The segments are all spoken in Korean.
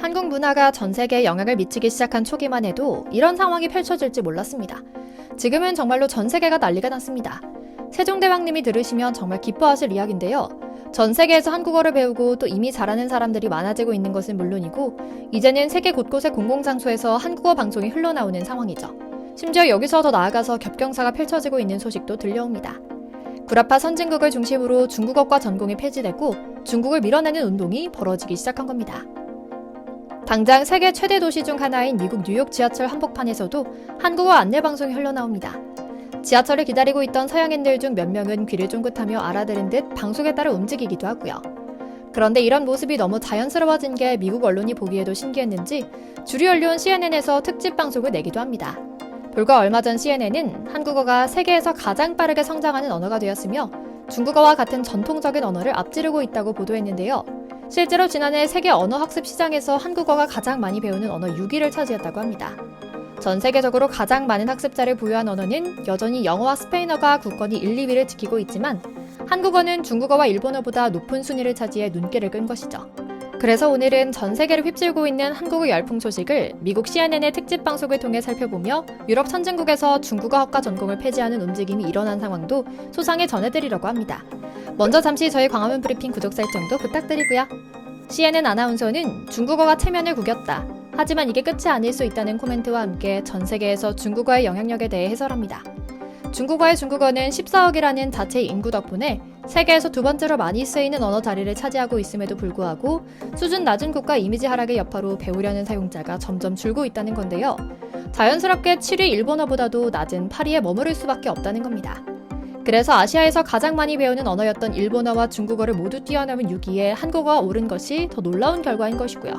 한국 문화가 전 세계에 영향을 미치기 시작한 초기만 해도 이런 상황이 펼쳐질지 몰랐습니다. 지금은 정말로 전 세계가 난리가 났습니다. 세종대왕님이 들으시면 정말 기뻐하실 이야기인데요. 전 세계에서 한국어를 배우고 또 이미 잘하는 사람들이 많아지고 있는 것은 물론이고 이제는 세계 곳곳의 공공장소에서 한국어 방송이 흘러나오는 상황이죠. 심지어 여기서 더 나아가서 겹경사가 펼쳐지고 있는 소식도 들려옵니다. 구라파 선진국을 중심으로 중국어과 전공이 폐지되고 중국을 밀어내는 운동이 벌어지기 시작한 겁니다. 당장 세계 최대 도시 중 하나인 미국 뉴욕 지하철 한복판에서도 한국어 안내 방송이 흘러나옵니다. 지하철을 기다리고 있던 서양인들 중 몇 명은 귀를 쫑긋하며 알아들은 듯 방송에 따라 움직이기도 하고요. 그런데 이런 모습이 너무 자연스러워진 게 미국 언론이 보기에도 신기했는지 주류 언론 CNN에서 특집 방송을 내기도 합니다. 불과 얼마 전 CNN은 한국어가 세계에서 가장 빠르게 성장하는 언어가 되었으며 중국어와 같은 전통적인 언어를 앞지르고 있다고 보도했는데요. 실제로 지난해 세계 언어 학습 시장에서 한국어가 가장 많이 배우는 언어 6위를 차지했다고 합니다. 전 세계적으로 가장 많은 학습자를 보유한 언어는 여전히 영어와 스페인어가 굳건히 1, 2위를 지키고 있지만 한국어는 중국어와 일본어보다 높은 순위를 차지해 눈길을 끈 것이죠. 그래서 오늘은 전 세계를 휩쓸고 있는 한국의 열풍 소식을 미국 CNN의 특집 방송을 통해 살펴보며 유럽 선진국에서 중국어 학과 전공을 폐지하는 움직임이 일어난 상황도 소상히 전해드리려고 합니다. 먼저 잠시 저희 광화문 브리핑 구독 설정도 부탁드리고요. CNN 아나운서는 중국어가 체면을 구겼다. 하지만 이게 끝이 아닐 수 있다는 코멘트와 함께 전 세계에서 중국어의 영향력에 대해 해설합니다. 중국어의 중국어는 14억이라는 자체 인구 덕분에 세계에서 두 번째로 많이 쓰이는 언어 자리를 차지하고 있음에도 불구하고 수준 낮은 국가 이미지 하락의 여파로 배우려는 사용자가 점점 줄고 있다는 건데요. 자연스럽게 7위 일본어보다도 낮은 8위에 머무를 수밖에 없다는 겁니다. 그래서 아시아에서 가장 많이 배우는 언어였던 일본어와 중국어를 모두 뛰어넘은 6위에 한국어가 오른 것이 더 놀라운 결과인 것이고요.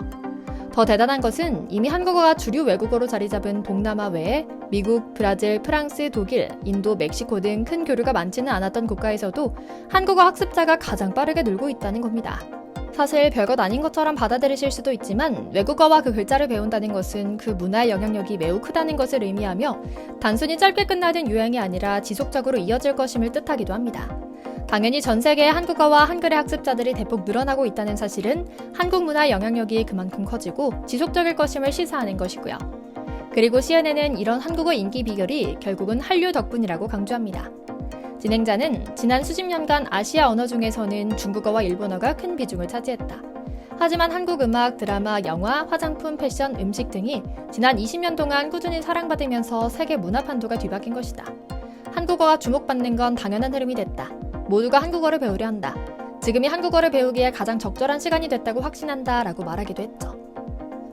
더 대단한 것은 이미 한국어가 주류 외국어로 자리 잡은 동남아 외에 미국, 브라질, 프랑스, 독일, 인도, 멕시코 등 큰 교류가 많지는 않았던 국가에서도 한국어 학습자가 가장 빠르게 늘고 있다는 겁니다. 사실 별것 아닌 것처럼 받아들이실 수도 있지만 외국어와 그 글자를 배운다는 것은 그 문화의 영향력이 매우 크다는 것을 의미하며 단순히 짧게 끝나는 유행이 아니라 지속적으로 이어질 것임을 뜻하기도 합니다. 당연히 전 세계의 한국어와 한글의 학습자들이 대폭 늘어나고 있다는 사실은 한국 문화의 영향력이 그만큼 커지고 지속적일 것임을 시사하는 것이고요. 그리고 CNN은 이런 한국어 인기 비결이 결국은 한류 덕분이라고 강조합니다. 진행자는 지난 수십 년간 아시아 언어 중에서는 중국어와 일본어가 큰 비중을 차지했다. 하지만 한국 음악, 드라마, 영화, 화장품, 패션, 음식 등이 지난 20년 동안 꾸준히 사랑받으면서 세계 문화 판도가 뒤바뀐 것이다. 한국어가 주목받는 건 당연한 흐름이 됐다. 모두가 한국어를 배우려 한다. 지금이 한국어를 배우기에 가장 적절한 시간이 됐다고 확신한다 라고 말하기도 했죠.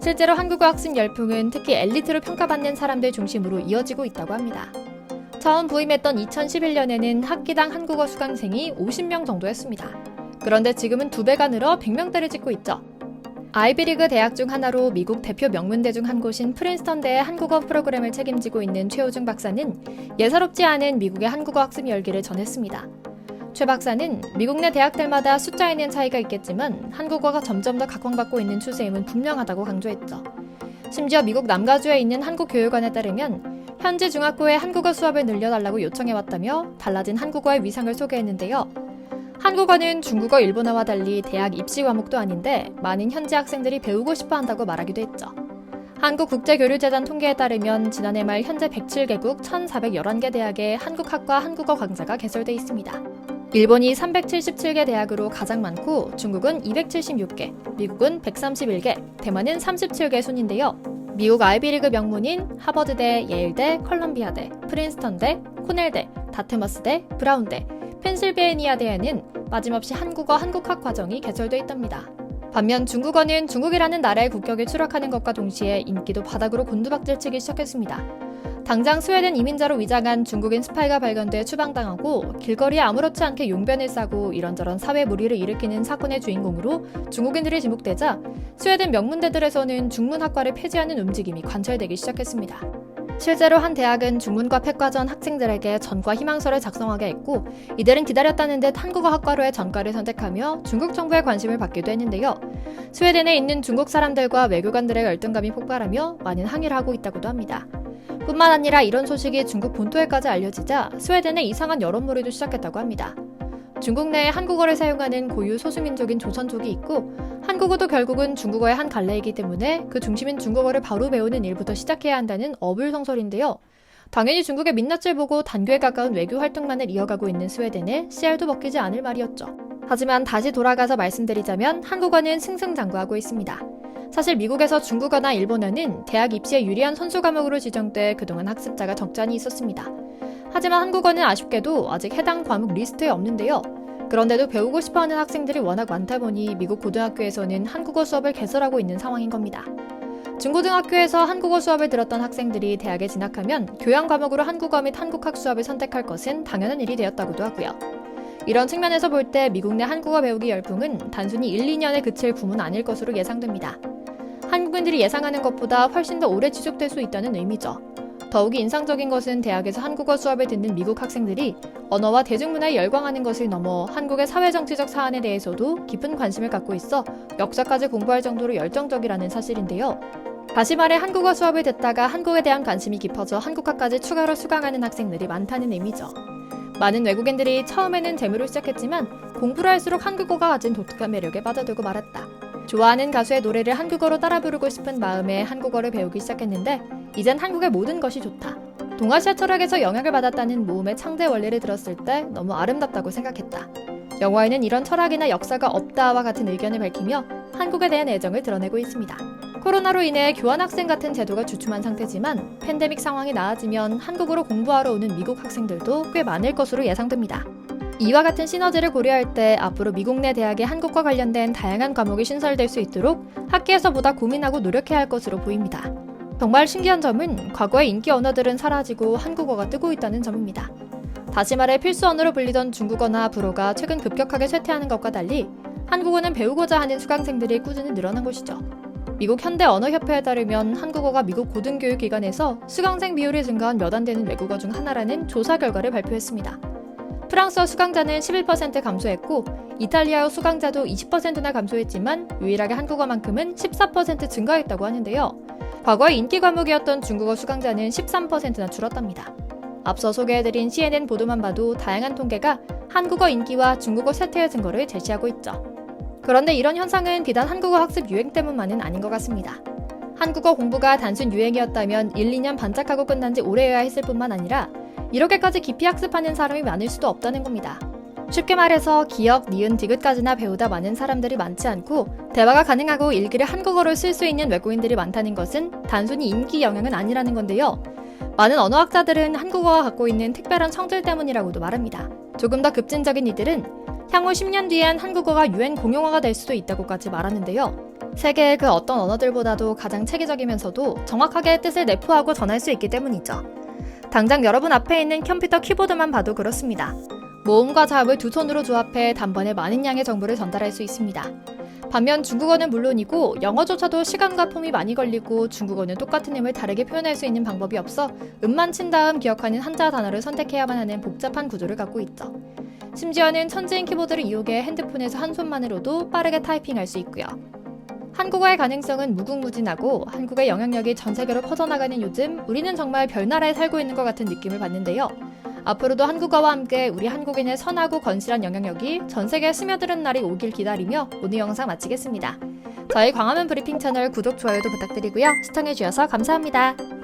실제로 한국어 학습 열풍은 특히 엘리트로 평가받는 사람들 중심으로 이어지고 있다고 합니다. 처음 부임했던 2011년에는 학기당 한국어 수강생이 50명 정도였습니다. 그런데 지금은 두 배가 늘어 100명대를 찍고 있죠. 아이비리그 대학 중 하나로 미국 대표 명문대 중 한 곳인 프린스턴대의 한국어 프로그램을 책임지고 있는 최호중 박사는 예사롭지 않은 미국의 한국어 학습 열기를 전했습니다. 최 박사는 미국 내 대학들마다 숫자에는 차이가 있겠지만 한국어가 점점 더 각광받고 있는 추세임은 분명하다고 강조했죠. 심지어 미국 남가주에 있는 한국 교육원에 따르면 현지 중학교에 한국어 수업을 늘려달라고 요청해왔다며 달라진 한국어의 위상을 소개했는데요. 한국어는 중국어, 일본어와 달리 대학 입시 과목도 아닌데 많은 현지 학생들이 배우고 싶어 한다고 말하기도 했죠. 한국국제교류재단 통계에 따르면 지난해 말 현재 107개국 1,411개 대학에 한국학과 한국어 강좌가 개설돼 있습니다. 일본이 377개 대학으로 가장 많고 중국은 276개, 미국은 131개, 대만은 37개 순인데요. 미국 아이비리그 명문인 하버드대, 예일대, 컬럼비아대, 프린스턴대, 코넬대, 다트머스대, 브라운대, 펜실베이니아대에는 빠짐없이 한국어 한국학 과정이 개설돼 있답니다. 반면 중국어는 중국이라는 나라의 국격에 추락하는 것과 동시에 인기도 바닥으로 곤두박질치기 시작했습니다. 당장 스웨덴 이민자로 위장한 중국인 스파이가 발견돼 추방당하고 길거리에 아무렇지 않게 용변을 싸고 이런저런 사회 무리를 일으키는 사건의 주인공으로 중국인들이 지목되자 스웨덴 명문대들에서는 중문학과를 폐지하는 움직임이 관철되기 시작했습니다. 실제로 한 대학은 중문과 폐과전 학생들에게 전과 희망서를 작성하게 했고 이들은 기다렸다는 듯 한국어 학과로의 전과를 선택하며 중국 정부의 관심을 받기도 했는데요. 스웨덴에 있는 중국 사람들과 외교관들의 열등감이 폭발하며 많은 항의를 하고 있다고도 합니다. 뿐만 아니라 이런 소식이 중국 본토에까지 알려지자 스웨덴의 이상한 여론몰이도 시작했다고 합니다. 중국 내에 한국어를 사용하는 고유 소수민족인 조선족이 있고 한국어도 결국은 중국어의 한 갈래이기 때문에 그 중심인 중국어를 바로 배우는 일부터 시작해야 한다는 어불성설인데요. 당연히 중국의 민낯을 보고 단교에 가까운 외교 활동만을 이어가고 있는 스웨덴에 씨알도 먹히지 않을 말이었죠. 하지만 다시 돌아가서 말씀드리자면 한국어는 승승장구하고 있습니다. 사실 미국에서 중국어나 일본어는 대학 입시에 유리한 선수 과목으로 지정돼 그동안 학습자가 적잖이 있었습니다. 하지만 한국어는 아쉽게도 아직 해당 과목 리스트에 없는데요. 그런데도 배우고 싶어 하는 학생들이 워낙 많다 보니 미국 고등학교에서는 한국어 수업을 개설하고 있는 상황인 겁니다. 중고등학교에서 한국어 수업을 들었던 학생들이 대학에 진학하면 교양 과목으로 한국어 및 한국학 수업을 선택할 것은 당연한 일이 되었다고도 하고요. 이런 측면에서 볼 때 미국 내 한국어 배우기 열풍은 단순히 1, 2년에 그칠 붐은 아닐 것으로 예상됩니다. 한국인들이 예상하는 것보다 훨씬 더 오래 지속될 수 있다는 의미죠. 더욱이 인상적인 것은 대학에서 한국어 수업을 듣는 미국 학생들이 언어와 대중문화에 열광하는 것을 넘어 한국의 사회정치적 사안에 대해서도 깊은 관심을 갖고 있어 역사까지 공부할 정도로 열정적이라는 사실인데요. 다시 말해 한국어 수업을 듣다가 한국에 대한 관심이 깊어져 한국학까지 추가로 수강하는 학생들이 많다는 의미죠. 많은 외국인들이 처음에는 재미로 시작했지만 공부를 할수록 한국어가 가진 독특한 매력에 빠져들고 말았다. 좋아하는 가수의 노래를 한국어로 따라 부르고 싶은 마음에 한국어를 배우기 시작했는데 이젠 한국의 모든 것이 좋다. 동아시아 철학에서 영향을 받았다는 모음의 창제 원리를 들었을 때 너무 아름답다고 생각했다. 영화에는 이런 철학이나 역사가 없다와 같은 의견을 밝히며 한국에 대한 애정을 드러내고 있습니다. 코로나로 인해 교환학생 같은 제도가 주춤한 상태지만 팬데믹 상황이 나아지면 한국으로 공부하러 오는 미국 학생들도 꽤 많을 것으로 예상됩니다. 이와 같은 시너지를 고려할 때 앞으로 미국 내 대학에 한국과 관련된 다양한 과목이 신설될 수 있도록 학계에서 보다 고민하고 노력해야 할 것으로 보입니다. 정말 신기한 점은 과거의 인기 언어들은 사라지고 한국어가 뜨고 있다는 점입니다. 다시 말해 필수 언어로 불리던 중국어나 불어가 최근 급격하게 쇠퇴하는 것과 달리 한국어는 배우고자 하는 수강생들이 꾸준히 늘어난 것이죠. 미국 현대 언어협회에 따르면 한국어가 미국 고등교육 기관에서 수강생 비율이 증가한 몇 안 되는 외국어 중 하나라는 조사 결과를 발표했습니다. 프랑스어 수강자는 11% 감소했고 이탈리아어 수강자도 20%나 감소했지만 유일하게 한국어만큼은 14% 증가했다고 하는데요. 과거의 인기 과목이었던 중국어 수강자는 13%나 줄었답니다. 앞서 소개해드린 CNN 보도만 봐도 다양한 통계가 한국어 인기와 중국어 쇠퇴의 증거를 제시하고 있죠. 그런데 이런 현상은 비단 한국어 학습 유행 때문만은 아닌 것 같습니다. 한국어 공부가 단순 유행이었다면 1, 2년 반짝하고 끝난 지 오래여야 했을 뿐만 아니라 이렇게까지 깊이 학습하는 사람이 많을 수도 없다는 겁니다. 쉽게 말해서 기억, 니은, 디귿까지나 배우다 많은 사람들이 많지 않고 대화가 가능하고 일기를 한국어로 쓸 수 있는 외국인들이 많다는 것은 단순히 인기 영향은 아니라는 건데요. 많은 언어학자들은 한국어가 갖고 있는 특별한 성질 때문이라고도 말합니다. 조금 더 급진적인 이들은 향후 10년 뒤엔 한국어가 유엔 공용어가 될 수도 있다고까지 말하는데요. 세계의 그 어떤 언어들보다도 가장 체계적이면서도 정확하게 뜻을 내포하고 전할 수 있기 때문이죠. 당장 여러분 앞에 있는 컴퓨터 키보드만 봐도 그렇습니다. 모음과 자음을 두 손으로 조합해 단번에 많은 양의 정보를 전달할 수 있습니다. 반면 중국어는 물론이고 영어조차도 시간과 폼이 많이 걸리고 중국어는 똑같은 음을 다르게 표현할 수 있는 방법이 없어 음만 친 다음 기억하는 한자 단어를 선택해야만 하는 복잡한 구조를 갖고 있죠. 심지어는 천지인 키보드를 이용해 핸드폰에서 한 손만으로도 빠르게 타이핑할 수 있고요. 한국어의 가능성은 무궁무진하고 한국의 영향력이 전 세계로 퍼져나가는 요즘 우리는 정말 별나라에 살고 있는 것 같은 느낌을 받는데요. 앞으로도 한국어와 함께 우리 한국인의 선하고 건실한 영향력이 전 세계에 스며드는 날이 오길 기다리며 오늘 영상 마치겠습니다. 저희 광화문 브리핑 채널 구독, 좋아요도 부탁드리고요. 시청해주셔서 감사합니다.